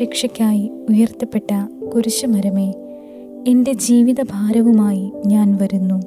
മനുഷ്യരക്ഷയ്ക്കായി ഉയർത്തപ്പെട്ട കുരിശുമരമേ എന്റെ ജീവിതഭാരവുമായി ഞാൻ വരുന്നു.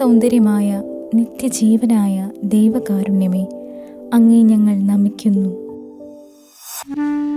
നിത്യസൗന്ദര്യമായ നിത്യജീവനായ ദൈവകാരുണ്യമേ അങ്ങേ ഞങ്ങൾ നമിക്കുന്നു. पाहि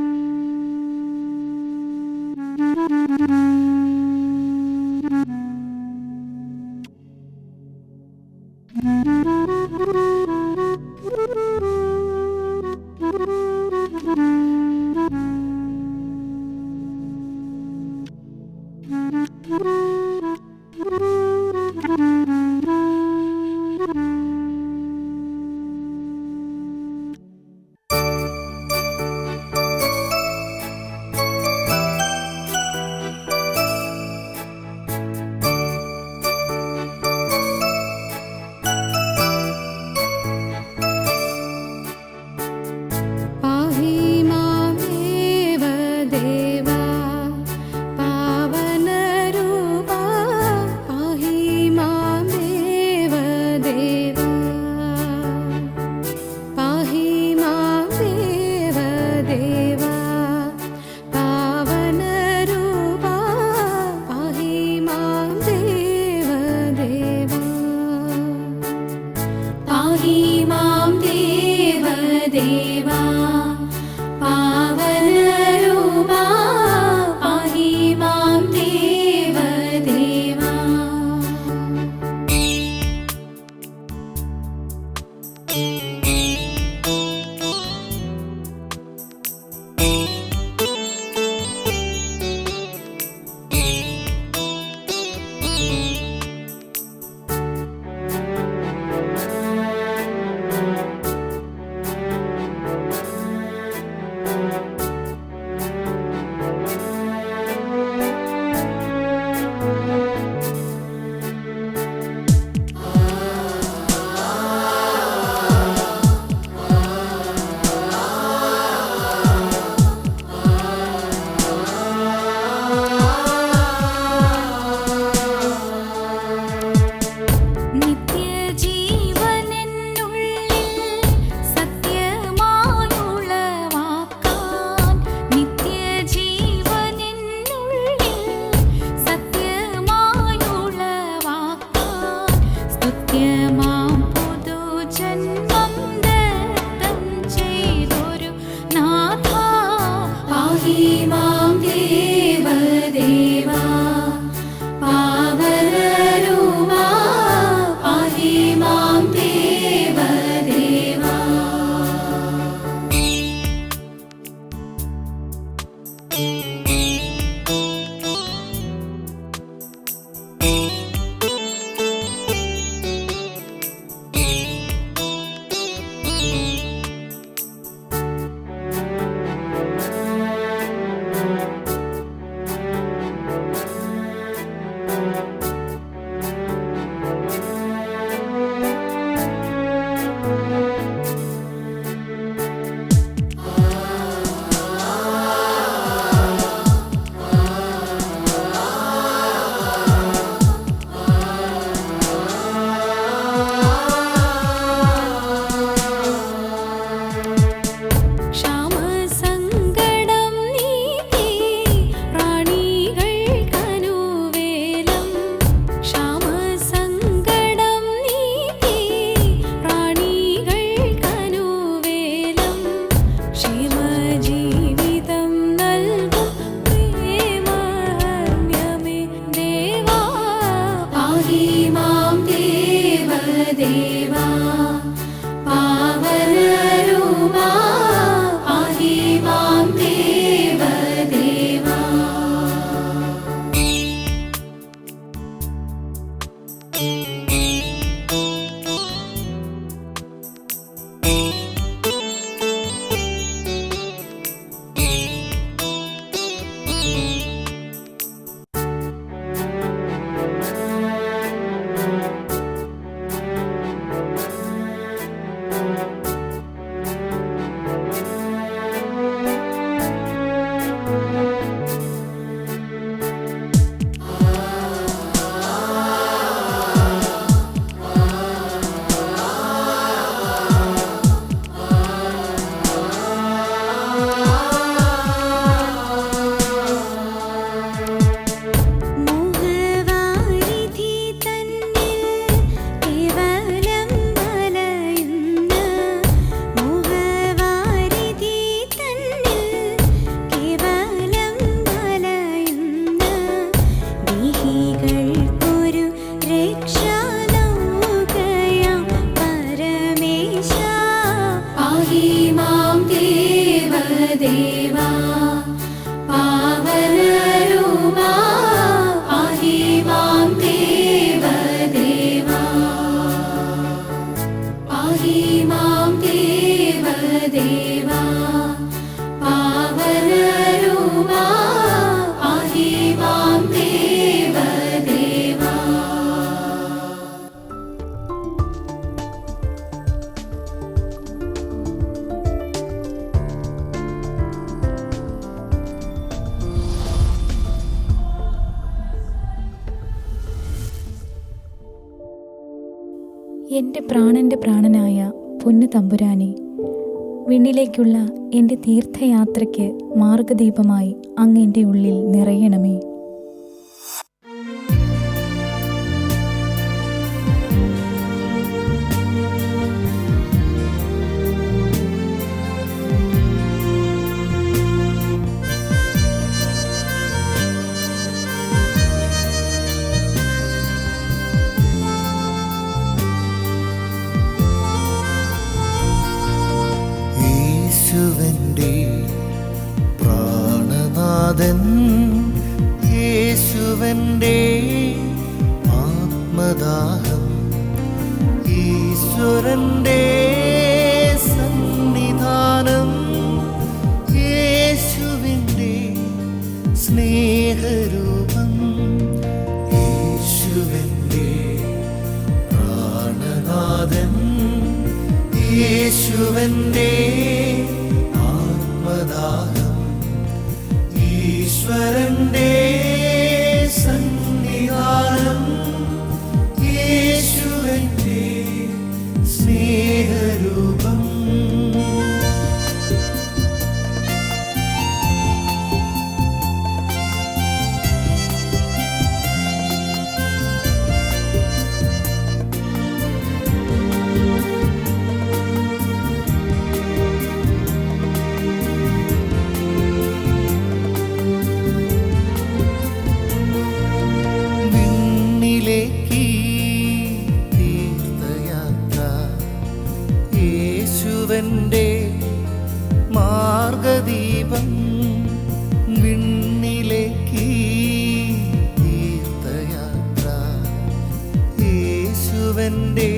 देव എന്റെ പ്രാണന്റെ പ്രാണനായ പൊന്നു തമ്പുരാനെ വിണ്ണിലേക്കുള്ള എന്റെ തീർത്ഥയാത്രയ്ക്ക് മാർഗദീപമായി അങ്ങ് എന്റെ ഉള്ളിൽ നിറയണമേ. നാഥൻ യേശുവന്റെ ആത്മദാഹം. ഈശ്വരന്റെ സന്നിധാനം യേശുവിന്റെ സ്നേഹരൂപം. യേശുവിന്റെ പ്രാണനാഥൻ യേശുവന്റെ ending.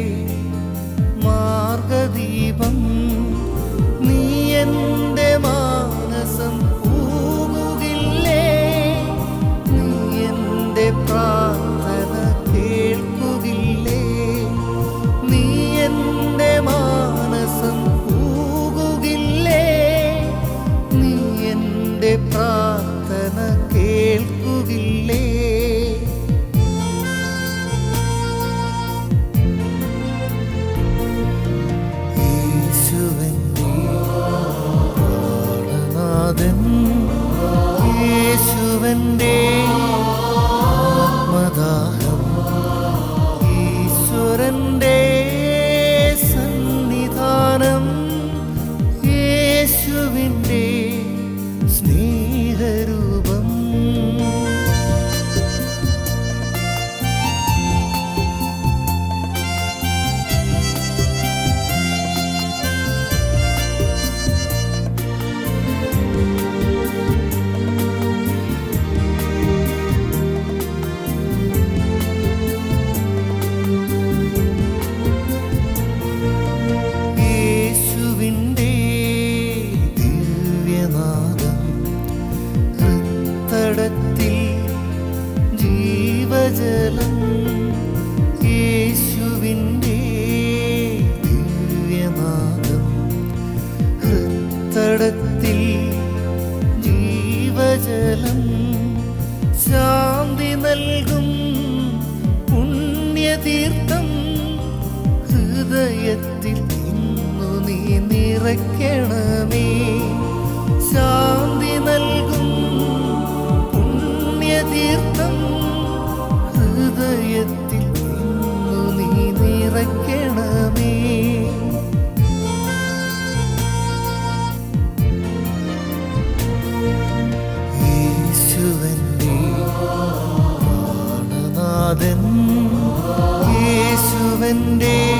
Cleveland Day.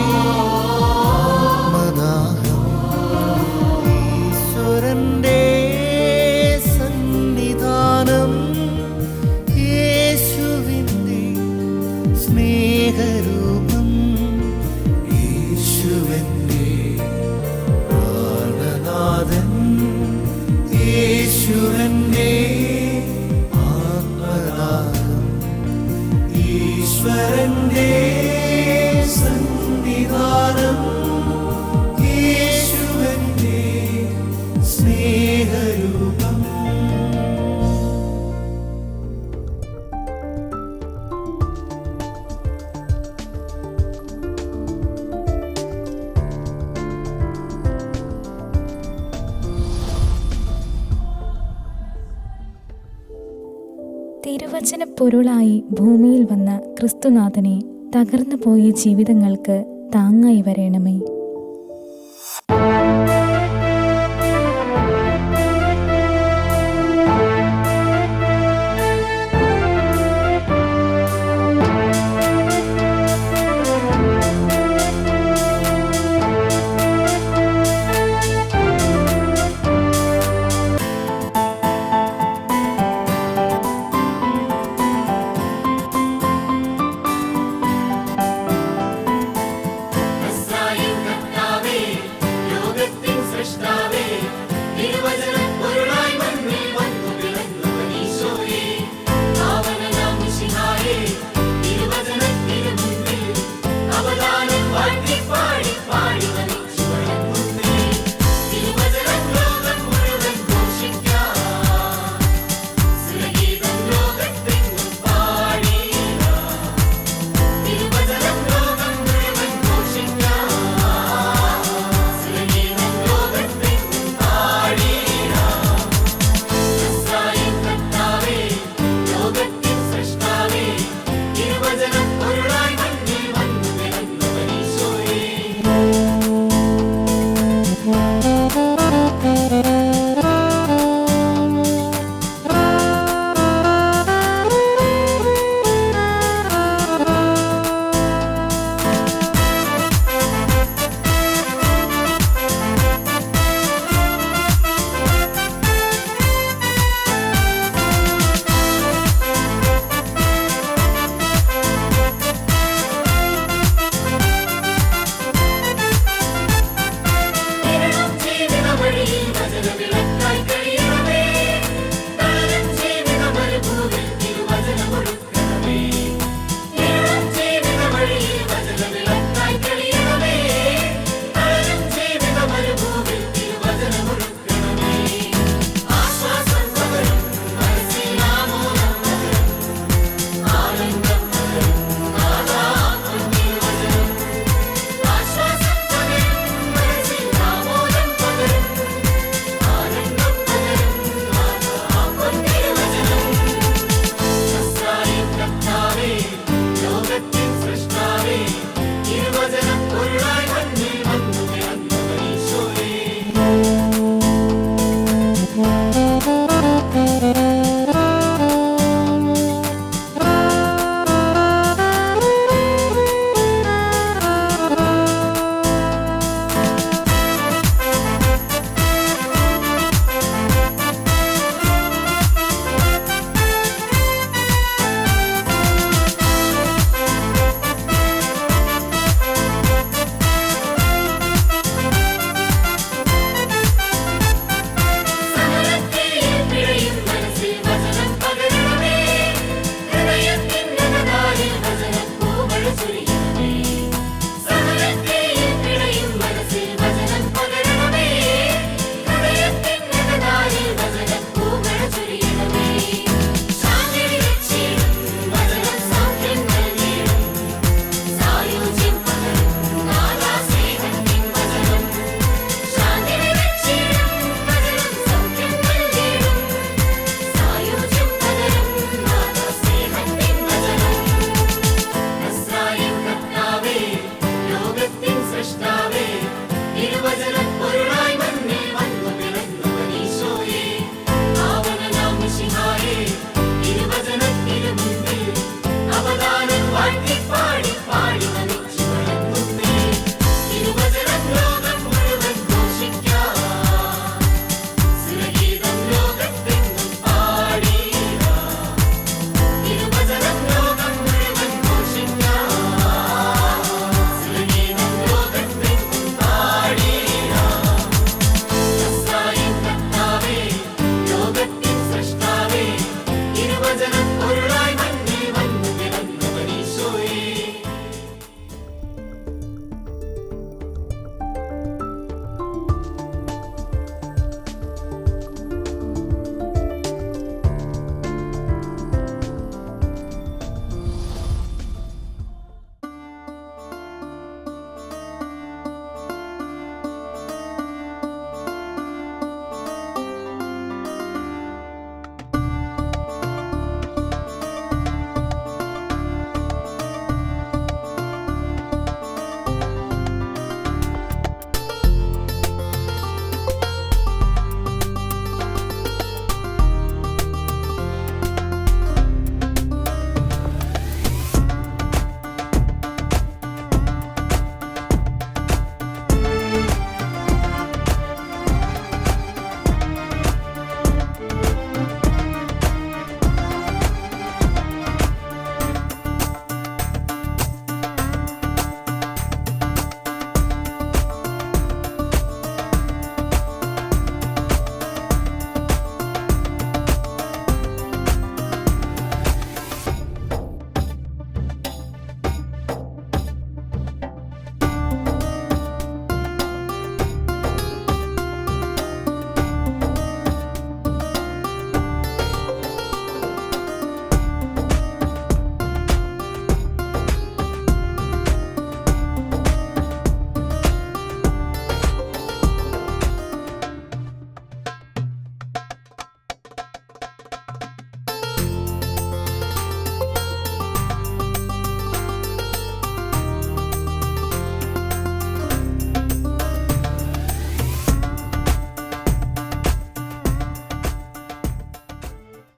പൊരുളായി ഭൂമിയിൽ വന്ന ക്രിസ്തുനാഥനെ തകർന്നു പോയ ജീവിതങ്ങൾക്ക് താങ്ങായി വരണമേ.